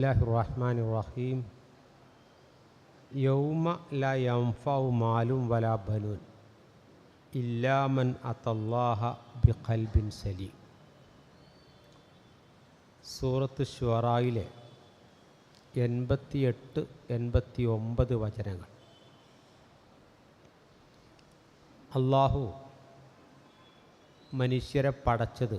الله الرحمن الرحيم يوم لا ينفع مال ولا بنون إلا من أتى الله بقلب سليم സൂറത്ത് ഷുറായിലെ എൺപത്തിയെട്ട് എൺപത്തി ഒമ്പത് വചനങ്ങൾ അള്ളാഹു മനുഷ്യരെ പടച്ചത്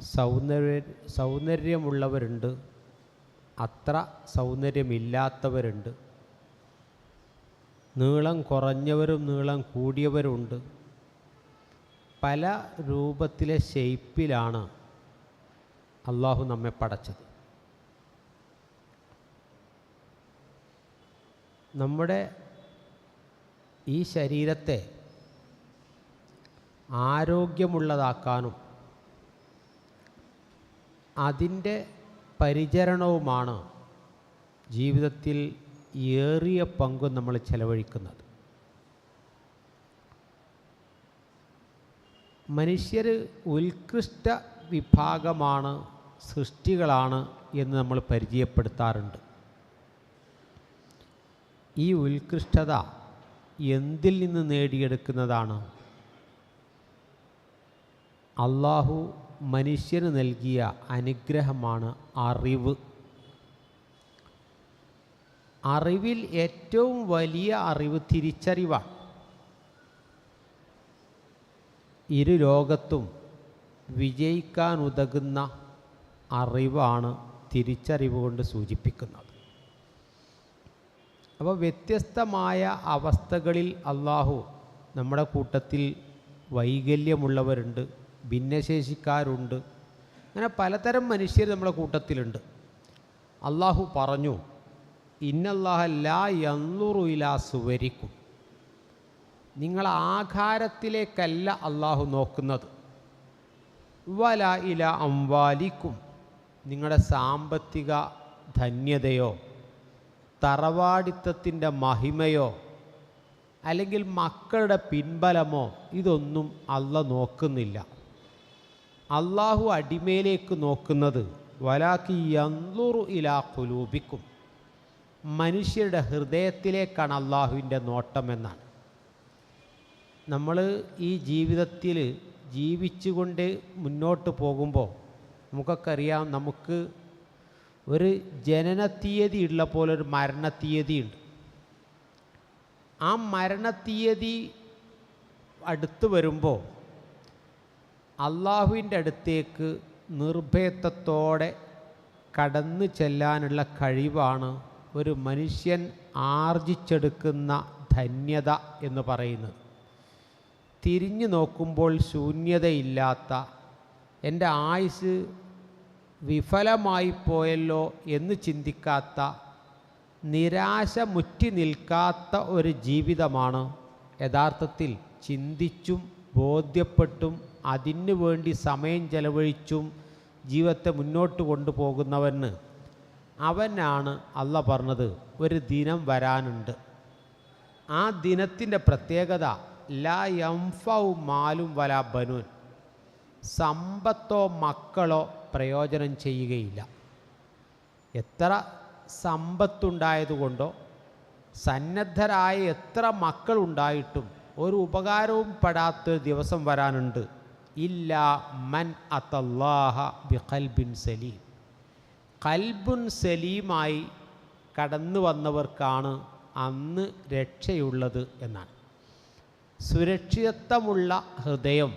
സൗന്ദര്യ സൗന്ദര്യമുള്ളവരുണ്ട്. അത്ര സൗന്ദര്യമില്ലാത്തവരുണ്ട്. നീളം കുറഞ്ഞവരും നീളം കൂടിയവരുണ്ട്. പല രൂപത്തിലെ ഷെയ്പ്പിലാണ് അള്ളാഹു നമ്മെ പടച്ചത്. നമ്മുടെ ഈ ശരീരത്തെ ആരോഗ്യമുള്ളതാക്കാനും അതിന്റെ പരിചരണവുമാണ് ജീവിതത്തിൽ ഏറിയ പങ്കും നമ്മൾ ചെലവഴിക്കുന്നത്. മനുഷ്യർ ഉത്കൃഷ്ട വിഭാഗമാണ് സൃഷ്ടികളാണ് എന്ന് നമ്മൾ പരിചയപ്പെടുത്താറുണ്ട്. ഈ ഉത്കൃഷ്ടത എന്തിൽ നിന്ന് നേടിയെടുക്കുന്നതാണ്? അള്ളാഹു മനുഷ്യന് നൽകിയ അനുഗ്രഹമാണ് അറിവ്. അറിവിൽ ഏറ്റവും വലിയ അറിവ് തിരിച്ചറിവാണ് ഇരു ലോകത്തും വിജയിക്കാനുതകുന്ന അറിവാണ് തിരിച്ചറിവ് കൊണ്ട് സൂചിപ്പിക്കുന്നത്. അപ്പോൾ വ്യത്യസ്തമായ അവസ്ഥകളിൽ അള്ളാഹു നമ്മുടെ കൂട്ടത്തിൽ വൈകല്യമുള്ളവരുണ്ട്. ഭിന്നശേഷിക്കാരുണ്ട്. അങ്ങനെ പലതരം മനുഷ്യർ നമ്മുടെ കൂട്ടത്തിലുണ്ട്. അള്ളാഹു പറഞ്ഞു ഇന്നല്ലാഹ ലാ യന്നുറു ഇലാ സുവരിക്കും. നിങ്ങൾ ആകാരത്തിലേക്കല്ല അള്ളാഹു നോക്കുന്നത്. വല ഇല അംവാലിക്കും. നിങ്ങളുടെ സാമ്പത്തിക ധന്യതയോ തറവാടിത്തത്തിന്റെ മഹിമയോ അല്ലെങ്കിൽ മക്കളുടെ പിൻബലമോ ഇതൊന്നും അല്ല നോക്കുന്നില്ല. അള്ളാഹു അടിമയിലേക്ക് നോക്കുന്നത് വലാക്കി യന്തുറു ഇലാ കുലൂബിക്കും മനുഷ്യരുടെ ഹൃദയത്തിലേക്കാണ് അള്ളാഹുവിന്റെ നോട്ടമെന്നാണ് നമ്മൾ ഈ ജീവിതത്തിൽ ജീവിച്ചുകൊണ്ട് മുന്നോട്ട് പോകുമ്പോൾ നമുക്കൊക്കെ അറിയാം നമുക്ക് ഒരു ജനന തീയതി ഉള്ള പോലെ ഒരു മരണ തീയതിയുണ്ട് ആ മരണ തീയതി അടുത്ത് വരുമ്പോൾ അള്ളാഹുവിന്റെ അടുത്തേക്ക് നിർഭയത്വത്തോടെ കടന്നു ചെല്ലാനുള്ള കഴിവാണ് ഒരു മനുഷ്യൻ ആർജിച്ചെടുക്കുന്ന ധന്യത എന്ന് പറയുന്നത്. തിരിഞ്ഞു നോക്കുമ്പോൾ ശൂന്യതയില്ലാത്ത എന്റെ ആയുസ് വിഫലമായി പോയല്ലോ എന്ന് ചിന്തിക്കാത്ത നിരാശ മുറ്റി നിൽക്കാത്ത ഒരു ജീവിതമാണ് യഥാർത്ഥത്തിൽ ചിന്തിച്ചും ബോധ്യപ്പെട്ടും അതിനു വേണ്ടി സമയം ചെലവഴിച്ചും ജീവിതത്തെ മുന്നോട്ട് കൊണ്ടുപോകുന്നവന് അവനാണ് അല്ല പറഞ്ഞത് ഒരു ദിനം വരാനുണ്ട്. ആ ദിനത്തിന്റെ പ്രത്യേകത ലാ യംഫൗ മാലും വല ബനൂൻ. സമ്പത്തോ മക്കളോ പ്രയോജനം ചെയ്യുകയില്ല. എത്ര സമ്പത്തുണ്ടായതുകൊണ്ടോ സന്നദ്ധരായ എത്ര മക്കളുണ്ടായിട്ടും ഒരു ഉപകാരവും പെടാത്തൊരു ദിവസം വരാനുണ്ട്. ഇല്ല മൻ അത്തല്ലാഹ ബി ഖൽബിൻ സലീം. കൽബുൻ സലീമായി കടന്നു വന്നവർക്കാണ് അന്ന് രക്ഷയുള്ളത് എന്നാണ്. സുരക്ഷിതത്വമുള്ള ഹൃദയം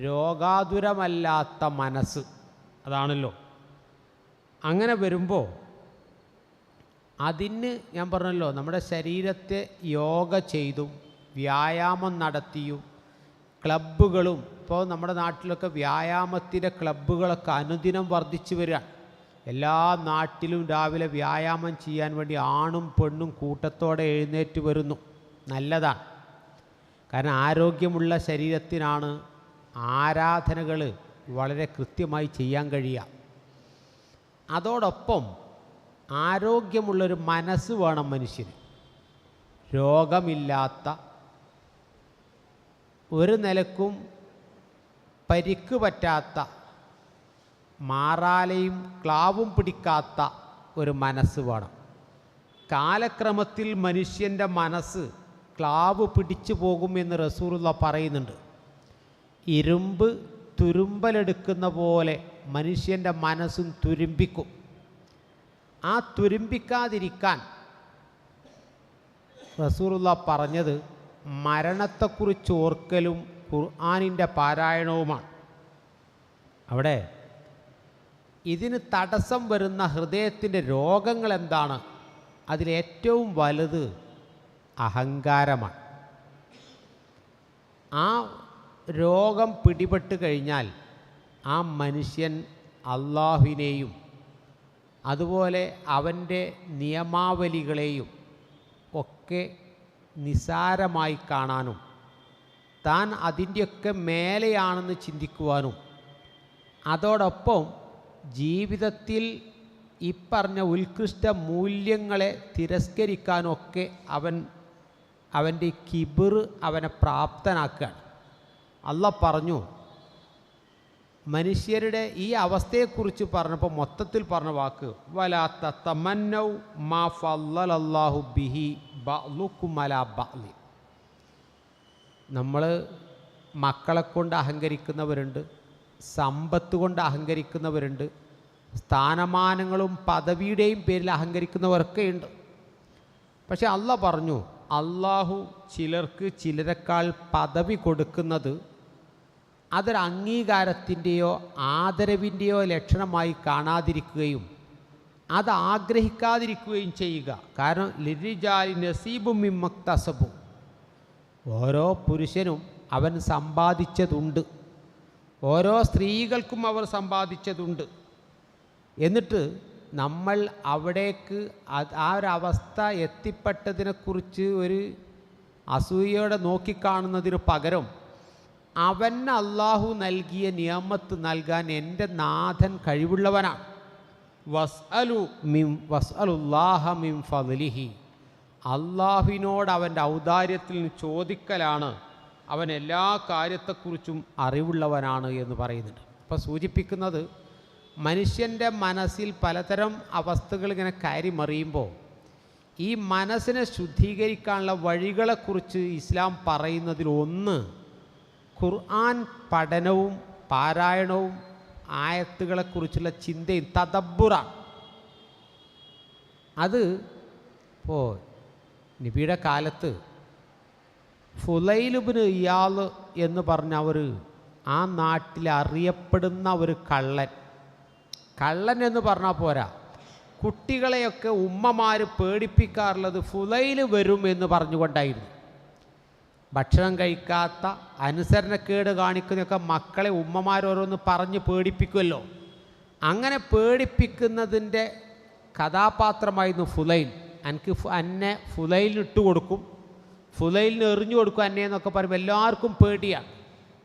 രോഗാതുരമല്ലാത്ത മനസ്സ് അതാണല്ലോ. അങ്ങനെ വരുമ്പോൾ അതിന് ഞാൻ പറഞ്ഞല്ലോ നമ്മുടെ ശരീരത്തെ യോഗ ചെയ്തും വ്യായാമം നടത്തിയും ക്ലബ്ബുകളും ഇപ്പോൾ നമ്മുടെ നാട്ടിലൊക്കെ വ്യായാമത്തിന്റെ ക്ലബ്ബുകളൊക്കെ അനുദിനം വർദ്ധിച്ചു വരികയാണ്. എല്ലാ നാട്ടിലും രാവിലെ വ്യായാമം ചെയ്യാൻ വേണ്ടി ആണും പെണ്ണും കൂട്ടത്തോടെ എഴുന്നേറ്റ് വരുന്നു. നല്ലതാണ്. കാരണം ആരോഗ്യമുള്ള ശരീരത്തിനാണ് ആരാധനകൾ വളരെ കൃത്യമായി ചെയ്യാൻ കഴിയുക. അതോടൊപ്പം ആരോഗ്യമുള്ളൊരു മനസ്സ് വേണം മനുഷ്യന്. രോഗമില്ലാത്ത ഒരു നിലക്കും പരിക്ക് പറ്റാത്ത മാറാലയും ക്ലാവും പിടിക്കാത്ത ഒരു മനസ്സ് വേണം. കാലക്രമത്തിൽ മനുഷ്യന്റെ മനസ്സ് ക്ലാവ് പിടിച്ചു പോകുമെന്ന് റസൂറുള്ള പറയുന്നുണ്ട്. ഇരുമ്പ് തുരുമ്പലെടുക്കുന്ന പോലെ മനുഷ്യന്റെ മനസ്സും തുരുമ്പിക്കും. ആ തുരുമ്പിക്കാതിരിക്കാൻ റസൂറുള്ള പറഞ്ഞത് മരണത്തെക്കുറിച്ച് ഓർക്കലും ഖുർആാനിന്റെ പാരായണവുമാണ്. അവിടെ ഇതിന് തടസ്സം വരുന്ന ഹൃദയത്തിന്റെ രോഗങ്ങൾ എന്താണ്? അതിലേറ്റവും വലുത് അഹങ്കാരമാണ്. ആ രോഗം പിടിപെട്ട് കഴിഞ്ഞാൽ ആ മനുഷ്യൻ അള്ളാഹുവിനെയും അതുപോലെ അവന്റെ നിയമാവലികളെയും ഒക്കെ നിസാരമായി കാണാനും താൻ അതിന്റെയൊക്കെ മേലെയാണെന്ന് ചിന്തിക്കുവാനും. അതോടൊപ്പം ജീവിതത്തിൽ ഈ പറഞ്ഞ ഉത്കൃഷ്ട മൂല്യങ്ങളെ തിരസ്കരിക്കാനൊക്കെ അവൻ അവന്റെ കിബിർ അവനെ പ്രാപ്തനാക്കുകയാണ്. അല്ല പറഞ്ഞു മനുഷ്യരുടെ ഈ അവസ്ഥയെക്കുറിച്ച് പറഞ്ഞപ്പോൾ മൊത്തത്തിൽ പറഞ്ഞ വാക്ക് വലാത്ത തമന്നൗ മാ ഫല്ലാഹു ബിഹി ബഅ്ലുക്കുമല ബഅ്ലി. നമ്മൾ മക്കളെ കൊണ്ട് അഹങ്കരിക്കുന്നവരുണ്ട് സമ്പത്ത് കൊണ്ട് അഹങ്കരിക്കുന്നവരുണ്ട് സ്ഥാനമാനങ്ങളും പദവിയുടെയും പേരിൽ അഹങ്കരിക്കുന്നവരൊക്കെ ഉണ്ട്. പക്ഷെ അല്ല പറഞ്ഞു അള്ളാഹു ചിലർക്ക് ചിലരെക്കാൾ പദവി കൊടുക്കുന്നത് അതൊരു അംഗീകാരത്തിന്റെയോ ആദരവിന്റെയോ ലക്ഷണമായി കാണാതിരിക്കുകയും അത് ആഗ്രഹിക്കാതിരിക്കുകയും ചെയ്യുക. കാരണം ലിരിജാലി നസീബും മിമ്മക്തസബും. ഓരോ പുരുഷനും അവൻ സമ്പാദിച്ചതുണ്ട്. ഓരോ സ്ത്രീകൾക്കും അവർ സമ്പാദിച്ചതുണ്ട്. എന്നിട്ട് നമ്മൾ അവിടേക്ക് ആ ഒരു അവസ്ഥ എത്തിപ്പെട്ടതിനെക്കുറിച്ച് ഒരു അസൂയയോടെ നോക്കിക്കാണുന്നതിന് പകരം അവൻ അള്ളാഹു നൽകിയ നിയമത്ത് നൽകാൻ എന്റെ നാഥൻ കഴിവുള്ളവനാണ്. വസ്അലു മിം വസ്അലുല്ലാഹ മിം ഫലിഹി അള്ളാഹുവിനോട് അവന്റെ ഔദാര്യത്തിൽ നിന്ന് ചോദിക്കലാണ്. അവൻ എല്ലാ കാര്യത്തെക്കുറിച്ചും അറിവുള്ളവനാണ് എന്ന് പറയുന്നുണ്ട്. അപ്പോൾ സൂചിപ്പിക്കുന്നത് മനുഷ്യന്റെ മനസ്സിൽ പലതരം അവസ്ഥകൾ ഇങ്ങനെ കയറിമറിയുമ്പോൾ ഈ മനസ്സിനെ ശുദ്ധീകരിക്കാനുള്ള വഴികളെക്കുറിച്ച് ഇസ്ലാം പറയുന്നതിൽ ഒന്ന് ഖുർആൻ പഠനവും പാരായണവും ആയത്തുകളെക്കുറിച്ചുള്ള ചിന്തയും തദബ്ബുറ. അത് ഇപ്പോൾ നബിയുടെ കാലത്ത് ഫുലൈലുബിന് ഇയാൾ എന്ന് പറഞ്ഞ അവർ ആ നാട്ടിൽ അറിയപ്പെടുന്ന ഒരു കള്ളൻ. കള്ളൻ എന്ന് പറഞ്ഞാൽ പോരാ. കുട്ടികളെയൊക്കെ ഉമ്മമാർ പേടിപ്പിക്കാറുള്ളത് ഫുലൈൽ വരും എന്ന് പറഞ്ഞുകൊണ്ടായിരുന്നു. ഭക്ഷണം കഴിക്കാത്ത അനുസരണക്കേട് കാണിക്കുന്നൊക്കെ മക്കളെ ഉമ്മമാരോരോന്ന് പറഞ്ഞ് പേടിപ്പിക്കുമല്ലോ അങ്ങനെ പേടിപ്പിക്കുന്നതിന്റെ കഥാപാത്രമായിരുന്നു ഫുലൈൻ എനിക്ക് അന്നെ ഫുലൈലിന് ഇട്ട് കൊടുക്കും. ഫുലൈലിന് എറിഞ്ഞു കൊടുക്കും എന്നെ എന്നൊക്കെ പറയുമ്പോൾ എല്ലാവർക്കും പേടിയാണ്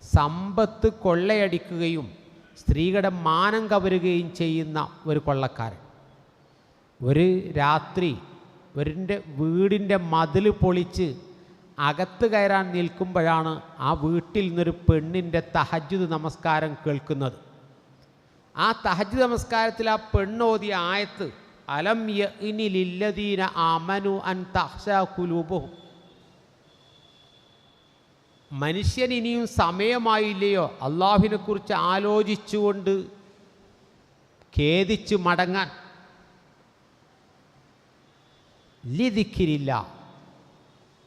സമ്പത്ത് കൊള്ളയടിക്കുകയും സ്ത്രീകളുടെ മാനം കവരുകയും ചെയ്യുന്ന ഒരു കൊള്ളക്കാരൻ. ഒരു രാത്രി ഒരിന്റെ വീടിന്റെ മതിൽ പൊളിച്ച് അകത്ത് കയറാൻ നിൽക്കുമ്പോഴാണ് ആ വീട്ടിൽ നിന്നൊരു പെണ്ണിന്റെ തഹജുദ് നമസ്കാരം കേൾക്കുന്നത്. ആ തഹജ് നമസ്കാരത്തിൽ ആ പെണ്ണോതിയ ആയത്ത് അലം ലില്ലദീന അമനു അൻ തഹ്ഷ മനുഷ്യൻ ഇനിയും സമയമായില്ലയോ? അള്ളാഹുവിനെ കുറിച്ച് ആലോചിച്ചുകൊണ്ട് ഖേദിച്ച് മടങ്ങാൻ. ലിതിക്കിരില്ല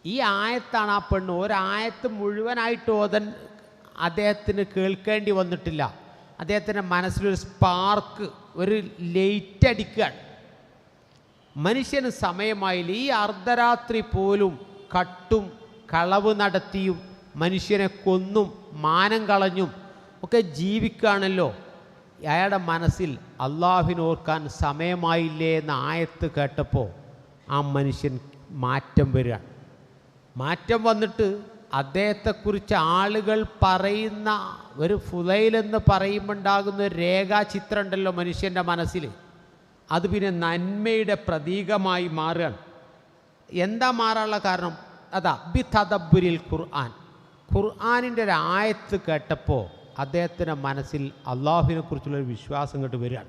ഈ ആയത്താണ് ആ പെണ്ണ്. ഒരായത്ത് മുഴുവനായിട്ട് ഓതൻ അദ്ദേഹത്തിന് കേൾക്കേണ്ടി വന്നിട്ടില്ല. അദ്ദേഹത്തിന്റെ മനസ്സിലൊരു സ്പാർക്ക് ഒരു ലൈറ്റ് അടിക്കുകയാണ്. മനുഷ്യന് സമയമായില്ല. ഈ അർദ്ധരാത്രി പോലും കട്ടും കളവ് നടത്തിയും മനുഷ്യനെ കൊന്നും മാനം കളഞ്ഞും ഒക്കെ ജീവിക്കുകയാണല്ലോ. അയാളുടെ മനസ്സിൽ അള്ളാഹുവിനോർക്കാൻ സമയമായില്ലേ എന്ന ആയത്ത് കേട്ടപ്പോൾ ആ മനുഷ്യൻ മാറ്റം വരികയാണ്. മാറ്റം വന്നിട്ട് അദ്ദേഹത്തെക്കുറിച്ച് ആളുകൾ പറയുന്ന ഒരു ഫുലൈലെന്ന് പറയുമ്പോൾ ഉണ്ടാകുന്ന ഒരു രേഖാചിത്രം ഉണ്ടല്ലോ മനുഷ്യന്റെ മനസ്സിൽ. അത് പിന്നെ നന്മയുടെ പ്രതീകമായി മാറുകയാണ്. എന്താ മാറാനുള്ള കാരണം? അതാ ബി തദബുരിൽ ഖുർആൻ. ഖുർആാനിന്റെ ഒരു ആയത്ത് കേട്ടപ്പോൾ അദ്ദേഹത്തിന്റെ മനസ്സിൽ അള്ളാഹുവിനെ കുറിച്ചുള്ളൊരു വിശ്വാസം ഇങ്ങോട്ട് വരികയാണ്.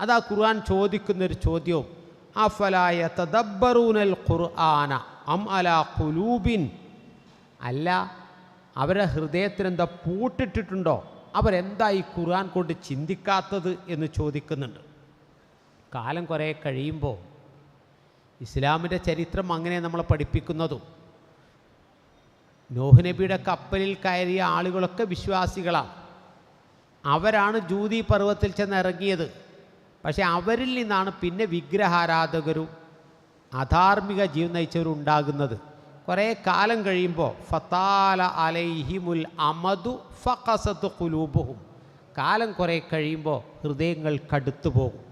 അതാ ഖുർആൻ ചോദിക്കുന്നൊരു ചോദ്യവും അഫലായ തദബ്ബറൂനൽ ഖുർആന? അം അല കുലൂബിൻ അല്ല അവരെ ഹൃദയത്തിനെന്താ പൂട്ടിട്ടിട്ടുണ്ടോ? അവരെന്താ ഈ ഖുർആൻ കൊണ്ട് ചിന്തിക്കാത്തത് എന്ന് ചോദിക്കുന്നുണ്ട്. കാലം കുറേ കഴിയുമ്പോൾ ഇസ്ലാമിന്റെ ചരിത്രം അങ്ങനെ നമ്മളെ പഠിപ്പിക്കുന്നതും. നോഹ് നബിയുടെ കപ്പലിൽ കയറിയ ആളുകളൊക്കെ വിശ്വാസികളാണ്. അവരാണ് ജൂതി പർവത്തിൽ ചെന്ന് ഇറങ്ങിയത്. പക്ഷേ അവരിൽ നിന്നാണ് പിന്നെ വിഗ്രഹാരാധകരും അധാർമിക ജീവൻ നയിച്ചവരുണ്ടാകുന്നത്. കുറേ കാലം കഴിയുമ്പോൾ ഫത്താല അലൈഹിമുൽ അമദു ഫഖസത്ത് കുലൂബുഹും കാലം കുറേ കഴിയുമ്പോൾ ഹൃദയങ്ങൾ കടുത്തു പോകും.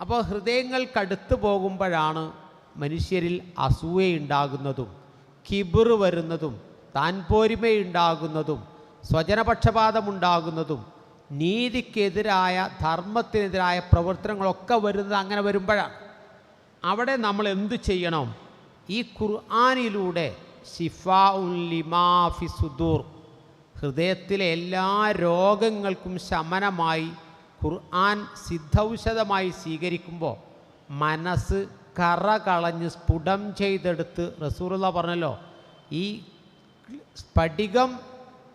അപ്പോൾ ഹൃദയങ്ങൾ കടുത്തു പോകുമ്പോഴാണ് മനുഷ്യരിൽ അസൂയയുണ്ടാകുന്നതും കിബിർ വരുന്നതും താൻ പോരിമയുണ്ടാകുന്നതും സ്വജനപക്ഷപാതമുണ്ടാകുന്നതും നീതിക്കെതിരായ ധർമ്മത്തിനെതിരായ പ്രവർത്തനങ്ങളൊക്കെ വരുന്നത് അങ്ങനെ വരുമ്പോഴാണ്. അവിടെ നമ്മൾ എന്ത് ചെയ്യണം? ഈ ഖുർആാനിലൂടെ ഷിഫാ ലിമാഫി സുദൂർ. ഹൃദയത്തിലെ എല്ലാ രോഗങ്ങൾക്കും ശമനമായി ഖുർആൻ സിദ്ധൌഷധമായി സ്വീകരിക്കുമ്പോൾ മനസ്സ് കറ കളഞ്ഞ് സ്ഫുടം ചെയ്തെടുത്ത് റസൂറുള്ള പറഞ്ഞല്ലോ ഈ സ്ഫടികം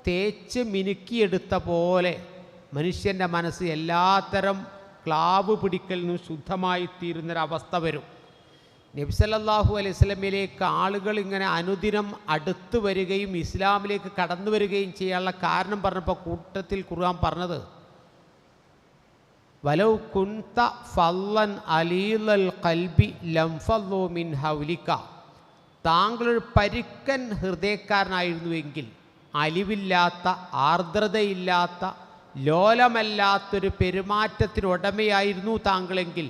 തേച്ച് മിനുക്കിയെടുത്ത പോലെ മനുഷ്യന്റെ മനസ്സ് എല്ലാത്തരം ക്ലാവ് പിടിക്കലിനും ശുദ്ധമായി തീരുന്നൊരവസ്ഥ വരും. നബ്സലല്ലാഹു അലൈഹി സ്വലമിലേക്ക് ആളുകൾ ഇങ്ങനെ അനുദിനം അടുത്തു വരികയും ഇസ്ലാമിലേക്ക് കടന്നു വരികയും ചെയ്യാനുള്ള കാരണം പറഞ്ഞപ്പോൾ കൂട്ടത്തിൽ ഖുർആൻ പറഞ്ഞത് വലൗ കുന്ത ഫല്ലൻ അലീലൽ കൽബി ലംഫല്ലോ മിൻ ഹൗലിക്ക താങ്കളൊരു പരുക്കൻ ഹൃദയക്കാരനായിരുന്നുവെങ്കിൽ അലിവില്ലാത്ത ആർദ്രതയില്ലാത്ത ലോലമല്ലാത്തൊരു പെരുമാറ്റത്തിനുടമയായിരുന്നു താങ്കളെങ്കിൽ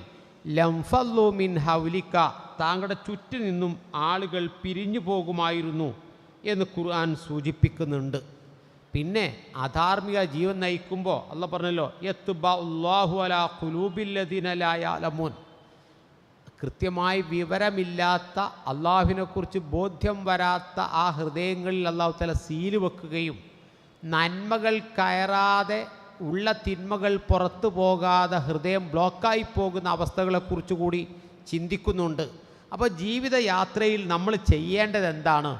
ലംഫല്ലോ മിൻ ഹൗലിക്ക താങ്കളുടെ ചുറ്റു നിന്നും ആളുകൾ പിരിഞ്ഞു പോകുമായിരുന്നു എന്ന് ഖുർആൻ സൂചിപ്പിക്കുന്നുണ്ട്. പിന്നെ അധാർമിക ജീവൻ നയിക്കുമ്പോൾ അല്ല പറഞ്ഞല്ലോ യത്തുബാഹു അല കുലൂബില്ലദിനലായാലമോൻ കൃത്യമായി വിവരമില്ലാത്ത അള്ളാഹുവിനെക്കുറിച്ച് ബോധ്യം വരാത്ത ആ ഹൃദയങ്ങളിൽ അള്ളാഹു തല സീൽ വെക്കുകയും നന്മകൾ കയറാതെ ഉള്ള തിന്മകൾ പുറത്തു പോകാതെ ഹൃദയം ബ്ലോക്കായി പോകുന്ന അവസ്ഥകളെക്കുറിച്ച് കൂടി ചിന്തിക്കുന്നുണ്ട്. അപ്പോൾ ജീവിതയാത്രയിൽ നമ്മൾ ചെയ്യേണ്ടത് എന്താണ്?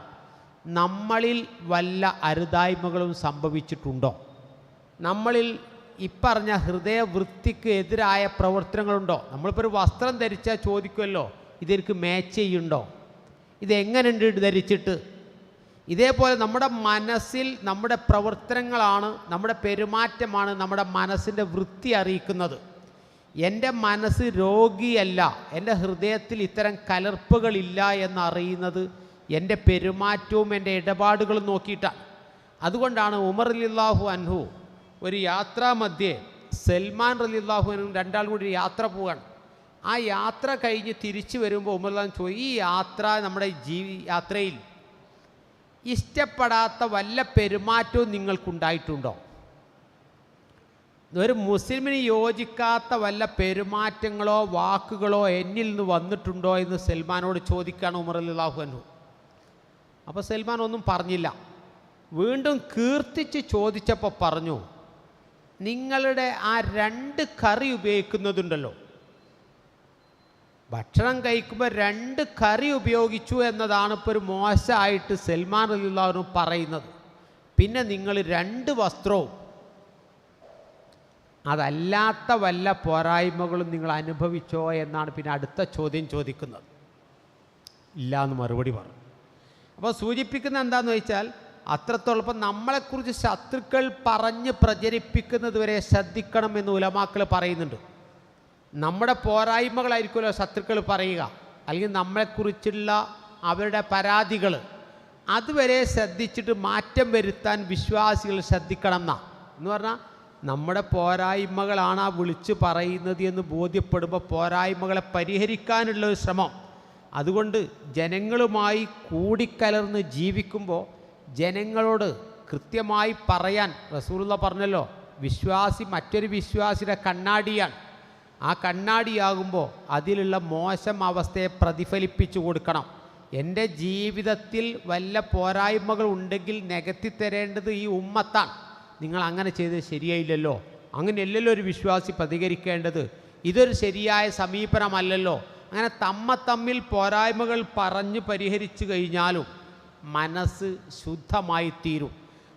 നമ്മളിൽ വല്ല അരുതായ്മകളും സംഭവിച്ചിട്ടുണ്ടോ? നമ്മളിൽ ഇപ്പറഞ്ഞ ഹൃദയവൃത്തിക്ക് എതിരായ പ്രവർത്തനങ്ങളുണ്ടോ? നമ്മളിപ്പോൾ ഒരു വസ്ത്രം ധരിച്ചാൽ ചോദിക്കുമല്ലോ ഇതെനിക്ക് മാച്ച് ചെയ്യുന്നുണ്ടോ? ഇതെങ്ങനെയുണ്ട് ഇത് ധരിച്ചിട്ട്? ഇതേപോലെ നമ്മുടെ മനസ്സിൽ നമ്മുടെ പ്രവർത്തനങ്ങളാണ് നമ്മുടെ പെരുമാറ്റമാണ് നമ്മുടെ മനസ്സിന്റെ വൃത്തി അറിയിക്കുന്നത്. എന്റെ മനസ്സ് രോഗിയല്ല. എന്റെ ഹൃദയത്തിൽ ഇത്തരം കലർപ്പുകളില്ല എന്നറിയുന്നത് എന്റെ പെരുമാറ്റവും എന്റെ ഇടപാടുകളും നോക്കിയിട്ടാണ് അതുകൊണ്ടാണ് ഉമർ അലില്ലാഹു അൻഹു ഒരു യാത്രാമധ്യേ സൽമാൻ റലില്ലാഹു അൻഹു രണ്ടാൾ കൂടി യാത്ര പോവാണ്. ആ യാത്ര കഴിഞ്ഞ് തിരിച്ചു വരുമ്പോൾ ഉമർലാൻ ചോദിച്ചു ഈ യാത്ര നമ്മുടെ ജീവി യാത്രയിൽ ഇഷ്ടപ്പെടാത്ത വല്ല പെരുമാറ്റവും നിങ്ങൾക്കുണ്ടായിട്ടുണ്ടോ? ഒരു മുസ്ലിമിന് യോജിക്കാത്ത വല്ല പെരുമാറ്റങ്ങളോ വാക്കുകളോ എന്നിൽ നിന്ന് വന്നിട്ടുണ്ടോ എന്ന് സൽമാനോട് ചോദിക്കുകയാണ് ഉമർ അല്ലാഹു അൻഹു. അപ്പോൾ സൽമാൻ ഒന്നും പറഞ്ഞില്ല. വീണ്ടും കീർത്തിച്ച് ചോദിച്ചപ്പോൾ പറഞ്ഞു നിങ്ങളുടെ ആ രണ്ട് കറി ഉപയോഗിക്കുന്നതുണ്ടല്ലോ. ഭക്ഷണം കഴിക്കുമ്പോൾ രണ്ട് കറി ഉപയോഗിച്ചു എന്നതാണ് ഇപ്പോൾ ഒരു മോശമായിട്ട് സൽമാൻ അല്ലാഹു പറയുന്നത്. പിന്നെ നിങ്ങൾ രണ്ട് വസ്ത്രവും അതല്ലാത്ത വല്ല പോരായ്മകളും നിങ്ങൾ അനുഭവിച്ചോ എന്നാണ് പിന്നെ അടുത്ത ചോദ്യം ചോദിക്കുന്നത്. ഇല്ല എന്ന് മറുപടി പറഞ്ഞു അപ്പോൾ സൂചിപ്പിക്കുന്ന എന്താണെന്ന് വെച്ചാൽ അത്രത്തോളം നമ്മളെക്കുറിച്ച് ശത്രുക്കൾ പറഞ്ഞ് പ്രചരിപ്പിക്കുന്നത് വരെ ശ്രദ്ധിക്കണം എന്ന് ഉലമാക്കൾ പറയുന്നുണ്ട്. നമ്മുടെ പോരായ്മകളായിരിക്കുമല്ലോ ശത്രുക്കൾ പറയുക. അല്ലെങ്കിൽ നമ്മളെക്കുറിച്ചുള്ള അവരുടെ പരാതികൾ അതുവരെ ശ്രദ്ധിച്ചിട്ട് മാറ്റം വരുത്താൻ വിശ്വാസികൾ ശ്രദ്ധിക്കണം എന്നാ. എന്ന് പറഞ്ഞാൽ നമ്മുടെ പോരായ്മകളാണ് ആ വിളിച്ച് പറയുന്നത് എന്ന് ബോധ്യപ്പെടുമ്പോൾ പോരായ്മകളെ പരിഹരിക്കാനുള്ള ഒരു ശ്രമം. അതുകൊണ്ട് ജനങ്ങളുമായി കൂടിക്കലർന്ന് ജീവിക്കുമ്പോൾ ജനങ്ങളോട് കൃത്യമായി പറയാൻ റസൂലുള്ള പറഞ്ഞല്ലോ വിശ്വാസി മറ്റൊരു വിശ്വാസിയുടെ കണ്ണാടിയാണ്. ആ കണ്ണാടിയാകുമ്പോൾ അതിലുള്ള മോശം അവസ്ഥയെ പ്രതിഫലിപ്പിച്ചു കൊടുക്കണം. എന്റെ ജീവിതത്തിൽ വല്ല പോരായ്മകൾ ഉണ്ടെങ്കിൽ നികത്തി തരേണ്ടത് ഈ ഉമ്മത്താണ്. നിങ്ങൾ അങ്ങനെ ചെയ്തത് ശരിയായില്ലല്ലോ. അങ്ങനെയല്ലല്ലോ ഒരു വിശ്വാസി പ്രതികരിക്കേണ്ടത്. ഇതൊരു ശരിയായ സമീപനമല്ലല്ലോ. അങ്ങനെ തമ്മ തമ്മിൽ പോരായ്മകൾ പറഞ്ഞ് പരിഹരിച്ചു കഴിഞ്ഞാലും മനസ്സ് ശുദ്ധമായി തീരും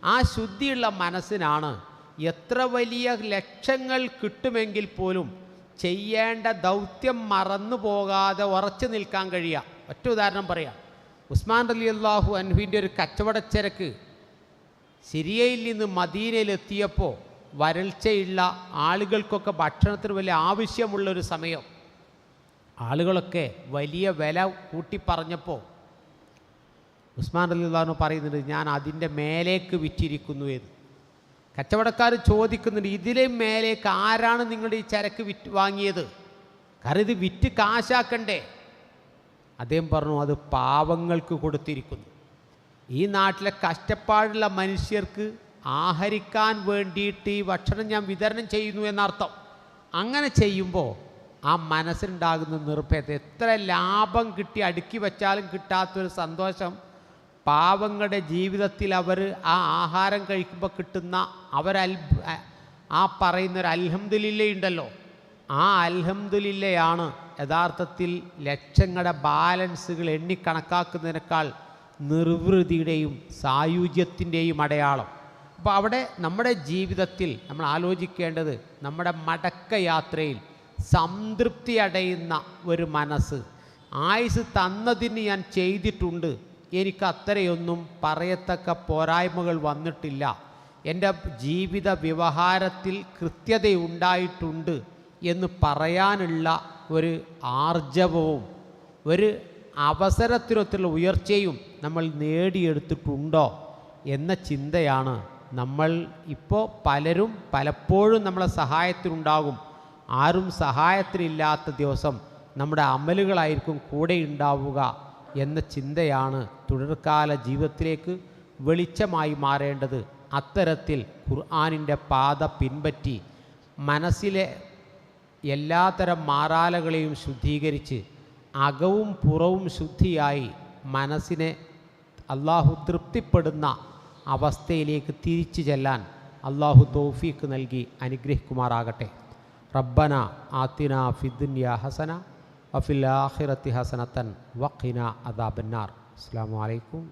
ആ ശുദ്ധിയുള്ള മനസ്സിനാണ് എത്ര വലിയ ലക്ഷ്യങ്ങൾ കിട്ടുമെങ്കിൽ പോലും ചെയ്യേണ്ട ദൗത്യം മറന്നു പോകാതെ ഉറച്ചു നിൽക്കാൻ കഴിയുക. ഒറ്റ ഉദാഹരണം പറയാം. ഉസ്മാൻ അലി അള്ളാഹു അൻഹുവിന്റെ ഒരു കച്ചവടച്ചരക്ക് സിറിയയിൽ നിന്ന് മദീനയിലെത്തിയപ്പോൾ വരൾച്ചയുള്ള ആളുകൾക്കൊക്കെ ഭക്ഷണത്തിന് വലിയ ആവശ്യമുള്ളൊരു സമയം. ആളുകളൊക്കെ വലിയ വില കൂട്ടി പറഞ്ഞപ്പോൾ ഉസ്മാൻ അലിദാനോ പറയുന്നുണ്ട് ഞാൻ അതിന്റെ മേലേക്ക് വിറ്റിരിക്കുന്നു എന്ന്. കച്ചവടക്കാർ ചോദിക്കുന്നുണ്ട് ഇതിലും മേലേക്ക് ആരാണ് നിങ്ങളുടെ ഈ ചരക്ക് വിറ്റ് വാങ്ങിയത്? കാരണം ഇത് വിറ്റ് കാശാക്കണ്ടേ. അദ്ദേഹം പറഞ്ഞു അത് പാവങ്ങൾക്ക് കൊടുത്തിരിക്കുന്നു. ഈ നാട്ടിലെ കഷ്ടപ്പാടുള്ള മനുഷ്യർക്ക് ആഹരിക്കാൻ വേണ്ടിയിട്ട് ഈ ഭക്ഷണം ഞാൻ വിതരണം ചെയ്യുന്നു എന്നർത്ഥം. അങ്ങനെ ചെയ്യുമ്പോൾ ആ മനസ്സിലുണ്ടാകുന്ന നിർഭയത എത്ര ലാഭം കിട്ടി അടുക്കി വച്ചാലും കിട്ടാത്തൊരു സന്തോഷം. പാവങ്ങളുടെ ജീവിതത്തിൽ അവർ ആ ആഹാരം കഴിക്കുമ്പോൾ കിട്ടുന്ന അവരൽ ആ പറയുന്നൊരു അൽഹംദുലില്ല ഉണ്ടല്ലോ. ആ അൽഹംദുലില്ലയാണ് യഥാർത്ഥത്തിൽ ലക്ഷങ്ങളുടെ ബാലൻസുകൾ എണ്ണിക്കണക്കാക്കുന്നതിനേക്കാൾ നിർവൃതിയുടെയും സായുജ്യത്തിന്റെയും അടയാളം. അപ്പോൾ അവിടെ നമ്മുടെ ജീവിതത്തിൽ നമ്മൾ ആലോചിക്കേണ്ടത് നമ്മുടെ മടക്കയാത്രയിൽ സംതൃപ്തി അടയുന്ന ഒരു മനസ്സ്. ആയുസ് തന്നതിന് ഞാൻ ചെയ്തിട്ടുണ്ട്. എനിക്ക് അത്രയൊന്നും പറയത്തക്ക പോരായ്മകൾ വന്നിട്ടില്ല. എന്റെ ജീവിത വ്യവഹാരത്തിൽ കൃത്യതയുണ്ടായിട്ടുണ്ട് എന്ന് പറയാനുള്ള ഒരു ആർജവവും ഒരു അവസരത്തിനൊത്തുള്ള ഉയർച്ചയും നമ്മൾ നേടിയെടുത്തിട്ടുണ്ടോ എന്ന ചിന്തയാണ് നമ്മൾ ഇപ്പോൾ പലരും പലപ്പോഴും നമ്മളെ സഹായത്തിനുണ്ടാകും. ആരും സഹായത്തിനില്ലാത്ത ദിവസം നമ്മുടെ അമലുകളായിരിക്കും കൂടെ ഉണ്ടാവുക എന്ന ചിന്തയാണ് തുടർക്കാല ജീവിതത്തിലേക്ക് വെളിച്ചമായി മാറേണ്ടത്. അത്തരത്തിൽ ഖുർആാനിന്റെ പാത പിൻപറ്റി മനസ്സിലെ എല്ലാത്തരം മാറാലകളെയും ശുദ്ധീകരിച്ച് അകവും പുറവും ശുദ്ധിയായി മനസ്സിനെ അള്ളാഹു തൃപ്തിപ്പെടുന്ന അവസ്ഥയിലേക്ക് തിരിച്ചു ചെല്ലാൻ അള്ളാഹു തോഫീക്ക് നൽകി അനുഗ്രഹിക്കുമാറാകട്ടെ. റബ്ബന ആത്തിന ഫിദുന്യ ഹസന വഫിൽ ആഹിറത്തി ഹസനത്തൻ വഖിന അദാബന്നാർ. അസ്സാം വലൈക്കും